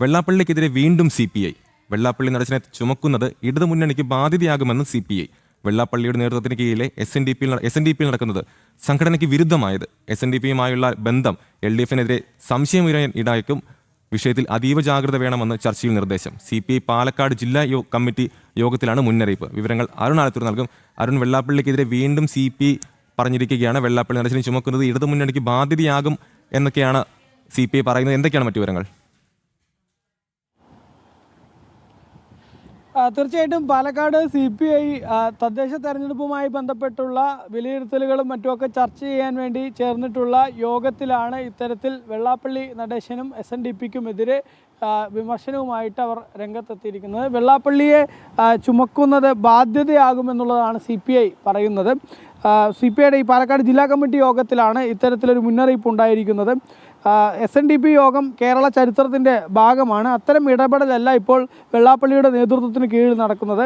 വെള്ളാപ്പള്ളിക്കെതിരെ വീണ്ടും C P I. Vellappally നടച്ചിനെ ചുമക്കുന്നത് ഇടതുമുന്നണിക്ക് ബാധ്യതയാകുമെന്ന് സി പി ഐ. വെള്ളാപ്പള്ളിയുടെ നേതൃത്വത്തിന് കീഴിലെ എസ് എൻ ഡി പിയിൽ എസ് എൻ ഡി പിയിൽ നടക്കുന്നത് സംഘടനയ്ക്ക് വിരുദ്ധമായത്. എസ് എൻ ഡി പിയുമായുള്ള ബന്ധം എൽ ഡി എഫിനെതിരെ സംശയം ഉയരാൻ ഇടായ്ക്കും. വിഷയത്തിൽ അതീവ ജാഗ്രത വേണമെന്ന് ചർച്ചയിൽ നിർദ്ദേശം. സി പി ഐ പാലക്കാട് ജില്ലാ കമ്മിറ്റി യോഗത്തിലാണ് മുന്നറിയിപ്പ്. വിവരങ്ങൾ അരുൺ ആലത്തൂർ നൽകും. അരുൺ വെള്ളാപ്പള്ളിക്കെതിരെ വീണ്ടും സി പി പറഞ്ഞിരിക്കുകയാണ്. വെള്ളാപ്പള്ളി നടച്ചിനെ ചുമക്കുന്നത് ഇടതുമുന്നണിക്ക് ബാധ്യതയാകും എന്നൊക്കെയാണ് സി പി ഐ പറയുന്നത്. എന്തൊക്കെയാണ് മറ്റു വിവരങ്ങൾ? തീർച്ചയായിട്ടും പാലക്കാട് സി പി ഐ തദ്ദേശ തെരഞ്ഞെടുപ്പുമായി ബന്ധപ്പെട്ടുള്ള വിലയിരുത്തലുകളും മറ്റുമൊക്കെ ചർച്ച ചെയ്യാൻ വേണ്ടി ചേർന്നിട്ടുള്ള യോഗത്തിലാണ് ഇത്തരത്തിൽ വെള്ളാപ്പള്ളി നടേശനും എസ് എൻ ഡി പിക്കുമെതിരെ വിമർശനവുമായിട്ട് അവർ രംഗത്തെത്തിയിരിക്കുന്നത്. വെള്ളാപ്പള്ളിയെ ചുമക്കുന്നത് ബാധ്യതയാകുമെന്നുള്ളതാണ് സി പി ഐ പറയുന്നത്. സി പി ഐയുടെ ഈ പാലക്കാട് ജില്ലാ കമ്മിറ്റി യോഗത്തിലാണ് ഇത്തരത്തിലൊരു മുന്നറിയിപ്പ് ഉണ്ടായിരിക്കുന്നത്. എസ് എൻ ഡി പി യോഗം കേരള ചരിത്രത്തിന്റെ ഭാഗമാണ്. അത്തരം ഇടപെടലല്ല ഇപ്പോൾ വെള്ളാപ്പള്ളിയുടെ നേതൃത്വത്തിന് കീഴിൽ നടക്കുന്നത്.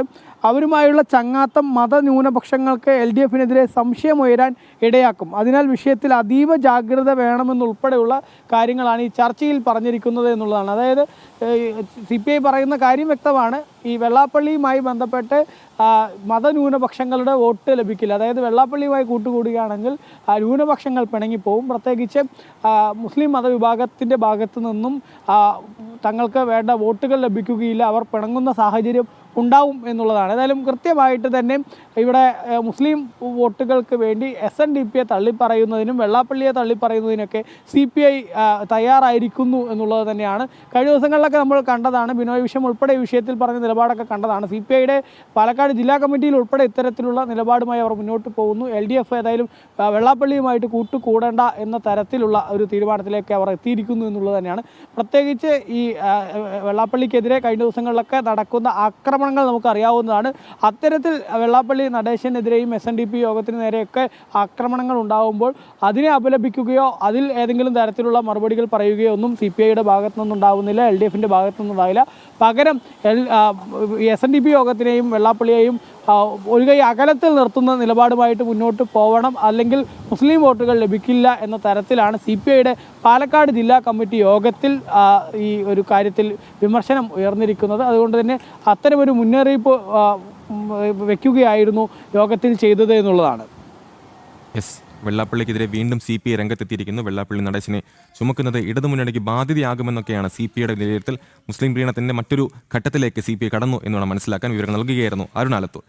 അവരുമായുള്ള ചങ്ങാത്തം മതന്യൂനപക്ഷങ്ങൾക്ക് എൽ ഡി എഫിനെതിരെ സംശയമുയരാൻ ഇടയാക്കും. അതിനാൽ വിഷയത്തിൽ അതീവ ജാഗ്രത വേണമെന്നുൾപ്പെടെയുള്ള കാര്യങ്ങളാണ് ഈ ചർച്ചയിൽ പറഞ്ഞിരിക്കുന്നത് എന്നുള്ളതാണ്. അതായത് സി പി ഐ പറയുന്ന കാര്യം വ്യക്തമാണ്. ഈ വെള്ളാപ്പള്ളിയുമായി ബന്ധപ്പെട്ട് മതന്യൂനപക്ഷങ്ങളുടെ വോട്ട് ലഭിക്കില്ല. അതായത് വെള്ളാപ്പള്ളിയുമായി കൂട്ടുകൂടുകയാണെങ്കിൽ ന്യൂനപക്ഷങ്ങൾ പിണങ്ങിപ്പോവും. പ്രത്യേകിച്ച് മുസ്ലിം മതവിഭാഗത്തിന്റെ ഭാഗത്തു നിന്നും തങ്ങൾക്ക് വേണ്ട വോട്ടുകൾ ലഭിക്കുകയില്ല. അവർ പിണങ്ങുന്ന സാഹചര്യം ഉണ്ടാവും എന്നുള്ളതാണ്. ഏതായാലും കൃത്യമായിട്ട് തന്നെ ഇവിടെ മുസ്ലിം വോട്ടുകൾക്ക് വേണ്ടി എസ് എൻ ഡി പിയെ തള്ളിപ്പറയുന്നതിനും വെള്ളാപ്പള്ളിയെ തള്ളിപ്പറയുന്നതിനൊക്കെ സി പി ഐ തയ്യാറായിരിക്കുന്നു എന്നുള്ളത് തന്നെയാണ്. കഴിഞ്ഞ ദിവസങ്ങളിലൊക്കെ നമ്മൾ കണ്ടതാണ് ബിനോയ് വിഷയം ഉൾപ്പെടെ വിഷയത്തിൽ പറഞ്ഞ നിലപാടൊക്കെ കണ്ടതാണ്. സി പി ഐയുടെ പാലക്കാട് ജില്ലാ കമ്മിറ്റിയിൽ ഉൾപ്പെടെ ഇത്തരത്തിലുള്ള നിലപാടുമായി അവർ മുന്നോട്ട് പോകുന്നു. എൽ ഡി എഫ് ഏതായാലും വെള്ളാപ്പള്ളിയുമായിട്ട് കൂട്ടുകൂടേണ്ട എന്ന തരത്തിലുള്ള ഒരു തീരുമാനത്തിലേക്ക് അവർ എത്തിയിരിക്കുന്നു എന്നുള്ളത് തന്നെയാണ്. പ്രത്യേകിച്ച് ഈ വെള്ളാപ്പള്ളിക്കെതിരെ കഴിഞ്ഞ ദിവസങ്ങളിലൊക്കെ നടക്കുന്ന ആക്രമണങ്ങൾ നമുക്കറിയാവുന്നതാണ്. അത്തരത്തിൽ വെള്ളാപ്പള്ളി നടേശനെതിരെയും എസ് എൻ ഡി പി യോഗത്തിന് നേരെയൊക്കെ ആക്രമണങ്ങൾ ഉണ്ടാകുമ്പോൾ അതിനെ അപലപിക്കുകയോ അതിൽ ഏതെങ്കിലും തരത്തിലുള്ള മറുപടികൾ പറയുകയോ ഒന്നും സി പി ഐയുടെ ഭാഗത്തു നിന്നുണ്ടാവുന്നില്ല എൽ ഡി എഫിന്റെ ഭാഗത്തു നിന്നുണ്ടാവില്ല. പകരം L S N D P യോഗത്തിനെയും വെള്ളാപ്പള്ളിയെയും ഒരു കൈ അകലത്തിൽ നിർത്തുന്ന നിലപാടുമായിട്ട് മുന്നോട്ട് പോകണം അല്ലെങ്കിൽ മുസ്ലിം വോട്ടുകൾ ലഭിക്കില്ല എന്ന തരത്തിലാണ് സി പി ഐയുടെ പാലക്കാട് ജില്ലാ കമ്മിറ്റി യോഗത്തിൽ ഈ ഒരു കാര്യത്തിൽ വിമർശനം ഉയർന്നിരിക്കുന്നത്. അതുകൊണ്ട് തന്നെ അത്തരമൊരു മുന്നറിയിപ്പ് വയ്ക്കുകയായിരുന്നു യോഗത്തിൽ ചെയ്തത് എന്നുള്ളതാണ്. യെസ്. വെള്ളാപ്പള്ളിക്കെതിരെ വീണ്ടും സി പി ഐ രംഗത്തെത്തിയിരിക്കുന്നു. വെള്ളാപ്പള്ളി നടേശനെ ചുമക്കുന്നത് ഇടതുമുന്നണിക്ക് ബാധ്യതയാകുമെന്നൊക്കെയാണ് സി പി ഐയുടെ വിലയിരുത്തൽ. മുസ്ലിം പ്രീണത്തിന്റെ മറ്റൊരു ഘട്ടത്തിലേക്ക് സി പി ഐ കടന്നു എന്നാണ് മനസ്സിലാക്കാൻ വിവരങ്ങൾ നൽകുകയായിരുന്നു അരുണാലത്തൂർ